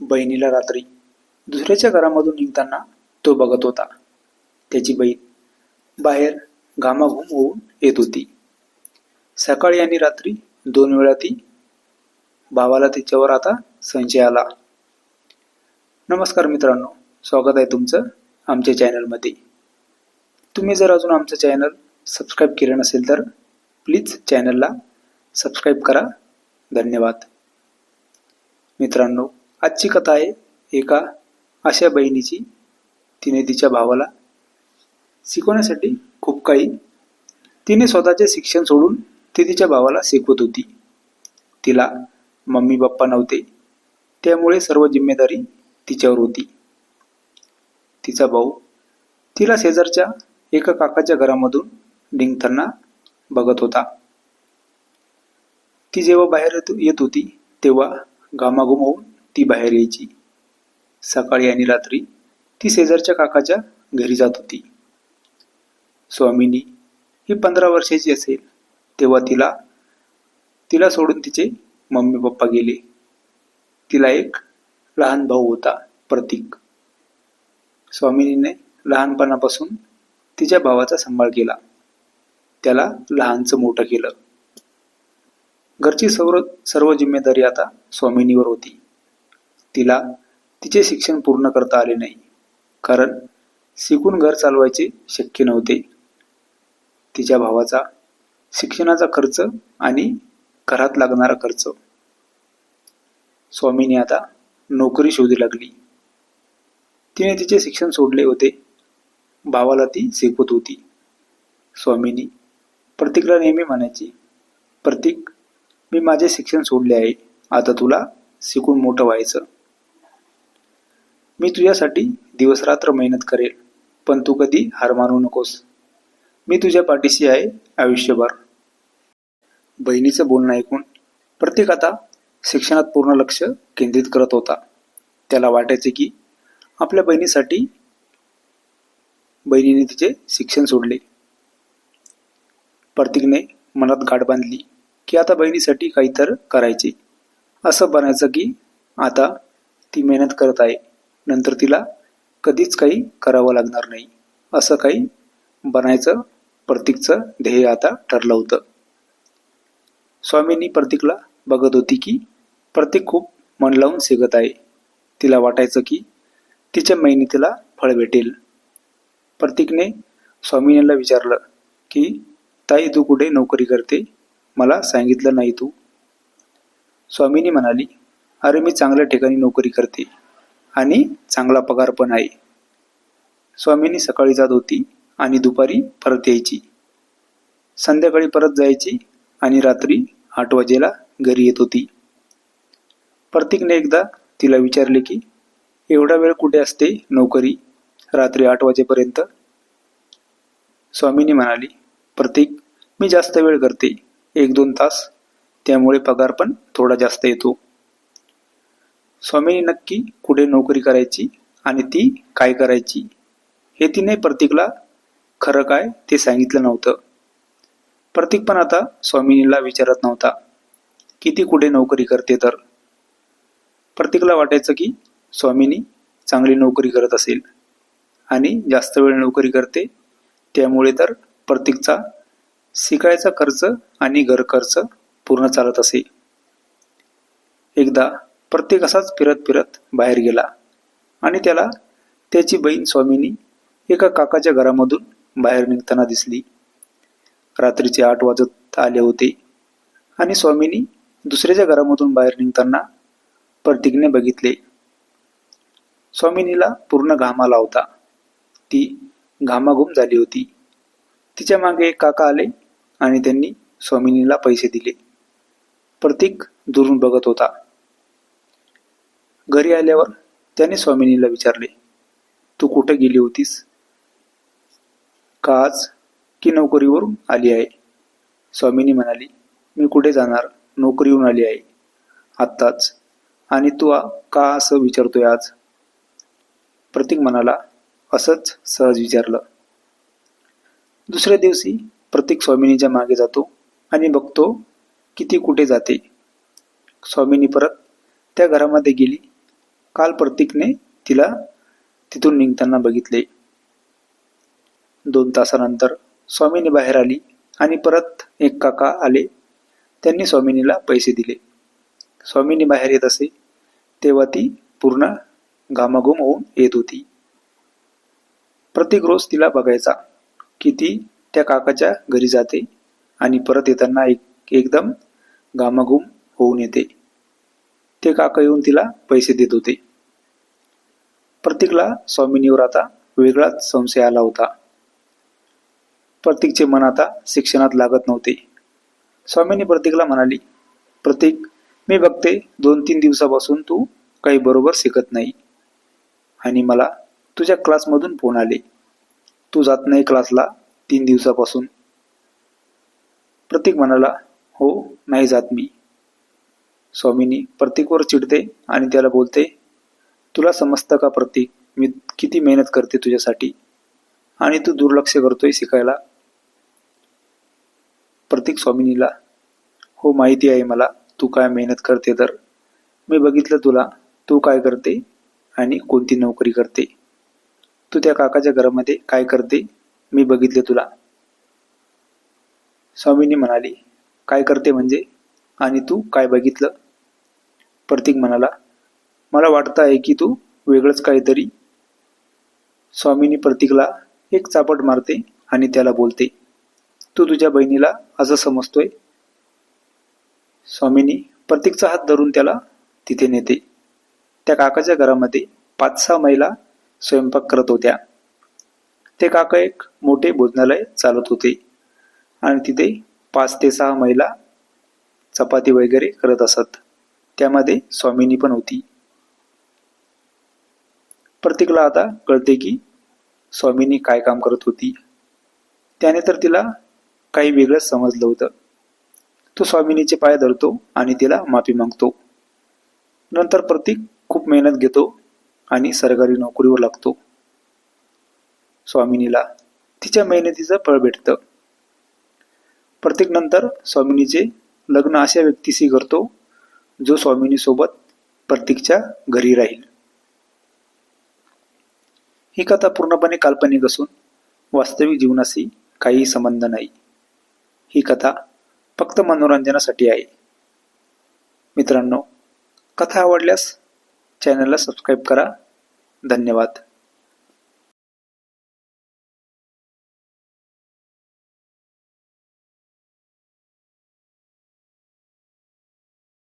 बहिणीला रात्री दुसऱ्याच्या घरामधून निघताना तो बघत होता. त्याची बहीण बाहेर घामाघूम होऊन येत होती. सकाळी आणि रात्री दोन वेळा ती भावाला तिच्यावर आता संशय आला. नमस्कार मित्रांनो स्वागत आहे तुमचं आमच्या चॅनलमध्ये. तुम्ही जर अजून आमचं चॅनल सबस्क्राईब केलं नसेल तर प्लीज चॅनलला सबस्क्राईब करा. धन्यवाद. मित्रांनो आजची कथा आहे एका अशा बहिणीची. तिने तिच्या भावाला शिकवण्यासाठी खूप काही तिने स्वतःचे शिक्षण सोडून ती तिच्या भावाला शिकवत होती. तिला मम्मी पप्पा नव्हते. त्यामुळे सर्व जिम्मेदारी तिच्यावर होती. तिचा भाऊ तिला शेजारच्या एका काकाच्या घरामधून निघताना बघत होता. ती जेव्हा बाहेर येत येत होती तेव्हा घामाघूम होऊन ती बाहेर यायची. सकाळी आणि रात्री ती शेजारच्या काकाच्या घरी जात होती. स्वामिनी ही पंधरा वर्षाची असेल तेव्हा तिला तिला सोडून तिचे मम्मी पप्पा गेले. तिला एक लहान भाऊ होता प्रतीक. स्वामिनीने लहानपणापासून तिच्या भावाचा सांभाळ केला. त्याला लहानचं मोठं केलं. घरची सर्व सर्व जिम्मेदारी आता स्वामिनीवर होती. तिला तिचे शिक्षण पूर्ण करता आले नाही. कारण शिकून घर चालवायचे शक्य नव्हते. तिच्या भावाचा शिक्षणाचा खर्च आणि घरात लागणारा खर्च. स्वामीने आता नोकरी शोधू लागली. तिने तिचे शिक्षण सोडले होते. भावाला ती शिकवत होती. स्वामीनी प्रतीकला नेहमी म्हणायची प्रतीक मी माझे शिक्षण सोडले आहे. आता तुला शिकून मोठं व्हायचं. मी तुझ्यासाठी दिवस रात्र मेहनत करेल पण तू कधी हार मानू नकोस. मी तुझ्या पाठीशी आहे आयुष्यभर. बहिणीचं बोलणं ऐकून प्रत्येक आता शिक्षणात पूर्ण लक्ष केंद्रित करत होता. त्याला वाटायचे की आपल्या बहिणीसाठी बहिणीने तिचे शिक्षण सोडले. प्रतीकने मनात गाठ बांधली की आता बहिणीसाठी काहीतर करायचे. असं बनायचं की आता ती मेहनत करत आहे. नंतर तिला कधीच काही करावं लागणार नाही. असं काही बनायचं प्रतीकचं ध्येय आता ठरलं होतं. स्वामींनी प्रतीकला बघत होती की प्रतीक खूप मन लावून शिकत आहे. तिला वाटायचं की तिच्या मेहनतीला फळ भेटेल. प्रतीकने स्वामिनीला विचारलं की ताई तू कुठे नोकरी करते? मला सांगितलं नाही तू. स्वामिनी म्हणाली अरे मी चांगल्या ठिकाणी नोकरी करते. आणि चांगला पगार पण आहे. स्वामिनी सकाळी जात होती आणि दुपारी परत यायची. संध्याकाळी परत जायची आणि रात्री आठ वाजेला घरी येत होती. प्रतीकने एकदा तिला विचारले की एवढा वेळ कुठे असते नोकरी? रात्री आठ वाजेपर्यंत? स्वामीनी म्हणाली प्रतीक मी जास्त वेळ करते. एक दोन तास. त्यामुळे पगार पण थोडा जास्त येतो. स्वामीने नक्की कुठे नोकरी करायची आणि ती काय करायची हे तिने प्रतीकला खरं काय ते सांगितलं नव्हतं. प्रतीक पण आता स्वामिनीला विचारत नव्हता की ती कुठे नोकरी करते तर. प्रतीकला वाटायचं की स्वामिनी चांगली नोकरी करत असेल आणि जास्त वेळ नोकरी करते त्यामुळे तर प्रतीकचा शिकायचा खर्च आणि घर खर्च पूर्ण चालत असे. एकदा प्रत्येक असाच फिरत फिरत बाहेर गेला. आणि त्याला त्याची बहीण स्वामिनी एका काकाच्या घरामधून बाहेर निघताना दिसली. रात्रीचे आठ वाजत आले होते आणि स्वामीनी दुसऱ्याच्या घरामधून बाहेर निघताना प्रतीकने बघितले. स्वामिनीला पूर्ण घाम आला होता. ती घामाघूम झाली होती. तिच्यामागे एक काका आले आणि त्यांनी स्वामिनीला पैसे दिले. प्रतीक दुरून बघत होता. घरी आल्यावर त्याने स्वामिनीला विचारले तू कुठे गेली होतीस? का आज की नोकरीवरून आली आहे? स्वामिनी म्हणाली मी कुठे जाणार? नोकरीहून आली आहे. आत्ताच. आणि तू का असं विचारतोय आज? प्रतीक म्हणाला असंच सहज विचारलं. दुसऱ्या दिवशी प्रतीक स्वामिनीच्या मागे जातो आणि बघतो की ती कुठे जाते. स्वामिनी परत त्या घरामध्ये गेली काल प्रतीकने तिला तिथून निघताना बघितले. दोन तासानंतर स्वामिनी बाहेर आली आणि परत एक काका आले. त्यांनी स्वामिनीला पैसे दिले. स्वामिनी बाहेर येत असे. तेव्हा ती पूर्ण घामाघूम होऊन येत होती. प्रत्येक रोज तिला बघायचा की ती त्या काकाच्या घरी जाते आणि परत येताना एक एकदम घामाघूम होऊन येते. ते काका येऊन तिला पैसे देत होते. प्रतीकला स्वामिनीवर आता वेगळाच संशय आला होता. प्रतीकचे मन आता शिक्षणात लागत नव्हते. स्वामिनी प्रतीकला म्हणाली प्रतीक मी बघते दोन तीन दिवसापासून तू काही बरोबर शिकत नाही. आणि मला तुझ्या क्लासमधून फोन आले. तू जात नाही क्लासला तीन दिवसापासून. प्रतीक म्हणाला हो नाही जात मी. स्वामिनी प्रतीकवर चिडते आणि त्याला बोलते तुला समजतं का प्रतीक? मी किती मेहनत करते तुझ्यासाठी आणि तू दुर्लक्ष करतोय शिकायला. प्रतीक स्वामिनीला हो माहिती आहे मला. तू काय मेहनत करते तर? मी बघितलं तुला. तू काय करते आणि कोणती नोकरी करते? तू त्या काकाच्या घरामध्ये काय करते? मी बघितले तुला. स्वामीनी म्हणाली काय करते म्हणजे? आणि तू काय बघितलं? प्रतीक म्हणाला मला वाटतं आहे की तू वेगळंच काहीतरी. स्वामीनी प्रतीकला एक चापट मारते आणि त्याला बोलते तू तुझ्या बहिणीला असं समजतोय? स्वामीनी प्रतीकचा हात धरून त्याला तिथे नेते. त्या काकाच्या घरामध्ये पाच सहा महिला स्वयंपाक करत होत्या. ते काका एक मोठे भोजनालय चालत होते आणि तिथे पाच ते सहा महिला चपाती वगैरे करत असत. त्यामध्ये स्वामिनी पण होती. प्रत्येकाला आता कळते की स्वामिनी काय काम करत होती. त्याने तर तिला काही वेगळंच समजलं होतं. तो स्वामिनीचे पाय धरतो आणि तिला माफी मागतो. नंतर प्रतीक खूप मेहनत घेतो आणि सरकारी नोकरीवर लागतो. स्वामिनीला तिच्या मेहनतीचं फळ भेटतं. प्रत्येक नंतर स्वामिनीचे लग्न अशा व्यक्तीशी करतो जो स्वामिनीसोबत प्रतीकच्या घरी राहील. ही कथा पूर्णपणे काल्पनिक असून वास्तविक जीवनाशी काहीही संबंध नाही. ही कथा फक्त मनोरंजनासाठी आहे. मित्रांनो कथा आवडल्यास चॅनलला सबस्क्राईब करा. धन्यवाद.